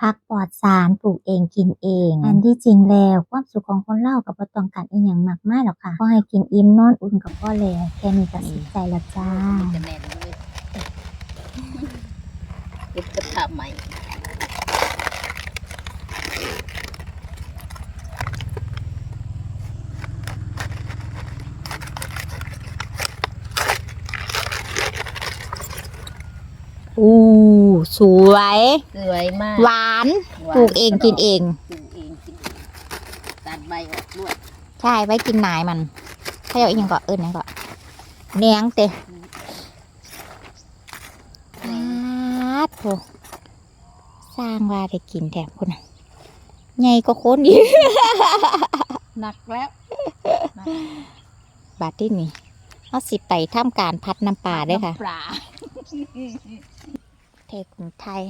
ผักปลอดสารปลูกเองกินเอง อันที่จริงแล้วความสุขของคนเราก็บ่ต้องการอีหยังมากมายหรอกค่ะขอให้กินอิ่มนอนอุ่นก็พอแล้วแค่นี้ก็สุขใจแล้วจ้าจะแน่นเลยเก็บกระถางใหม่ อู้สวย สวยมากหวานปลูกเองกินเอง ปลูกเองกินเองตัดใบออกด้วยใช่ไว้กินหนายมันถ้าเอาอีกอย่างก็เอิญนั่นก็เนียงเตะอาดโถสร้างว่าได้กินแถมคนน่ะใหญ่ก็คนอีกหนักแล้ว บาทที่นี่เอาสิไปทำการพัดน้ำปลาด้วยค่ะ น้ำปลา เทกรุงไทย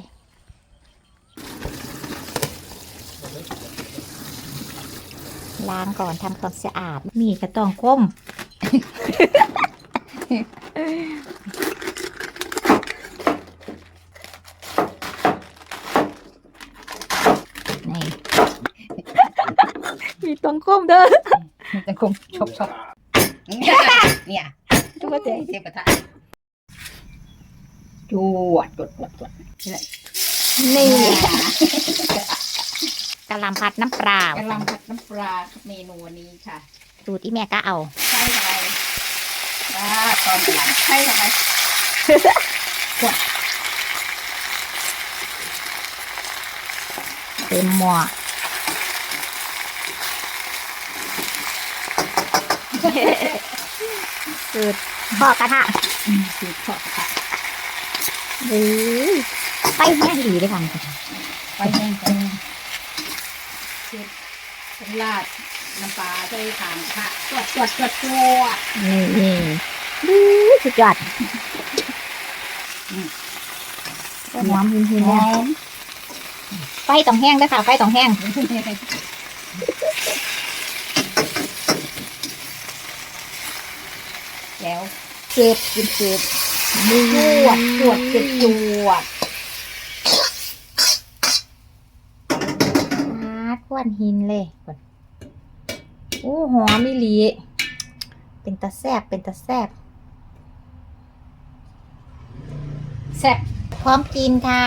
ล้างก่อนทำความสะอาด มีกระตองก้มนี่มีตองก้มเด้อมันจะคงชบชบเนี่ย ทุกคนเจ๊เทียบกระทะ จวดจวดจวดจวดนี่กะหลำพัดน้ำปลากำลังผัดน้ำปลาเมนูนี้ค่ะสูตรที่แม่ก็เอา ใช่อะไรปลาตอนหลังใช่อะไรเต็มหม้อสูตรพอกระทะคือทอดค่ะ หรือไปแห้งดีด้วยกันไปแห้งไปแห้งเช็ดเป็นราดน้ำปลาใส่ถามค่ะจวดจวดจวดจวดนี่นี่ดูสุดยอดน้ำหินหินหเนี่ยอมไฟต้องแห้งด้วยค่ะ ไฟต้องแห้งแล้วเจ็บกินเจ็บ จวดจวดเจ็บจวดมาควนหินเลยโอ้หอมมิลี เป็นตาแซบเป็นตาแซบแซบพร้อมกินค่ะ